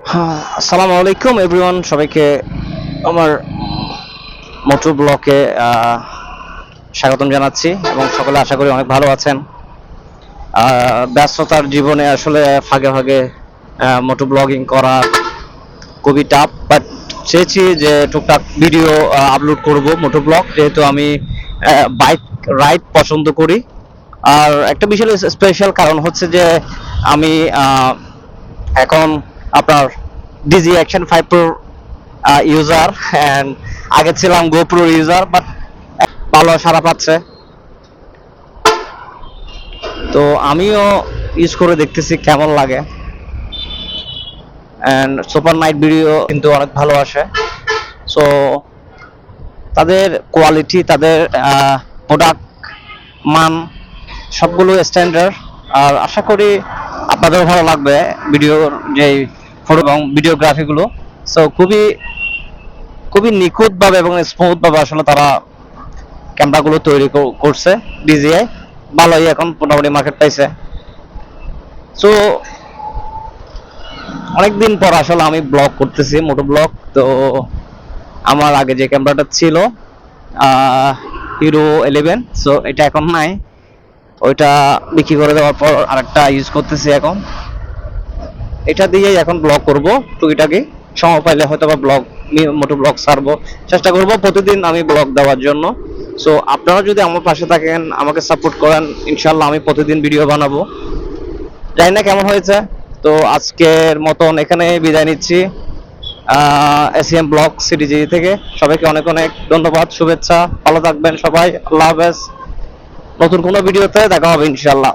হ্যাঁ, আসসালামু আলাইকুম এভরিওয়ান সবাইকে আমার মোটর ব্লকে স্বাগতম জানাচ্ছি এবং সকলে আশা করি অনেক ভালো আছেন। ব্যস্ততার জীবনে আসলে ফাঁকে ফাঁকে মোটর ব্লগিং করা খুবই টাফ বাট চেয়েছি যে টুকটাক ভিডিও আপলোড করব মোটর ব্লগ যেহেতু আমি বাইক রাইড পছন্দ করি। আর একটা বিশাল স্পেশাল কারণ হচ্ছে যে আমি এখন আপনার DJI action five pro user and আগে ছিলাম গোপ্রো ইউজার বাট ভালো সারা পাচ্ছে। তো আমিও ইউজ করে দেখতেছি কেমন লাগে। অ্যান্ড সুপার নাইট ভিডিও কিন্তু অনেক ভালো আসে। সো তাদের কোয়ালিটি তাদের প্রোডাক্ট মান সবগুলো স্ট্যান্ডার্ড আর আশা করি আপনাদেরও ভালো লাগবে ভিডিওর যে ফটো এবং ভিডিওগ্রাফিগুলো সো খুবই খুবই নিখুঁতভাবে এবং স্মুথভাবে আসলে তারা ক্যামেরাগুলো তৈরি করছে ডিজিআই ভালোই এখন মোটামুটি মার্কেট পাইছে। সো অনেকদিন পর আসলে আমি ব্লগ করতেছি মোটো ব্লগ তো, আমার আগে যে ক্যামেরাটা ছিল হিরো ইলেভেন সো এটা এখন নাই। ওইটা বিক্রি করে দেওয়ার পর আরেকটা ইউজ করতেছি এখন। এটা দিয়েই এখন ব্লগ করব টুকিটাকি। সময় পাইলে হয়তো বা ব্লগ মোটো ব্লগ ছাড়বো। চেষ্টা করব প্রতিদিন আমি ব্লগ দেওয়ার জন্য। সো আপনারা যদি আমার পাশে থাকেন, আমাকে সাপোর্ট করেন ইনশাল্লাহ আমি প্রতিদিন ভিডিও বানাবো। জানি না কেমন হয়েছে। তো, আজকের মতন এখানে বিদায় নিচ্ছি। এসিএম ব্লগ সিটিজি থেকে। সবাইকে অনেক অনেক ধন্যবাদ, শুভেচ্ছা। ভালো থাকবেন সবাই। আল্লাহ হাফেজ। নতুন কোনো ভিডিওতে দেখা হবে ইনশাল্লাহ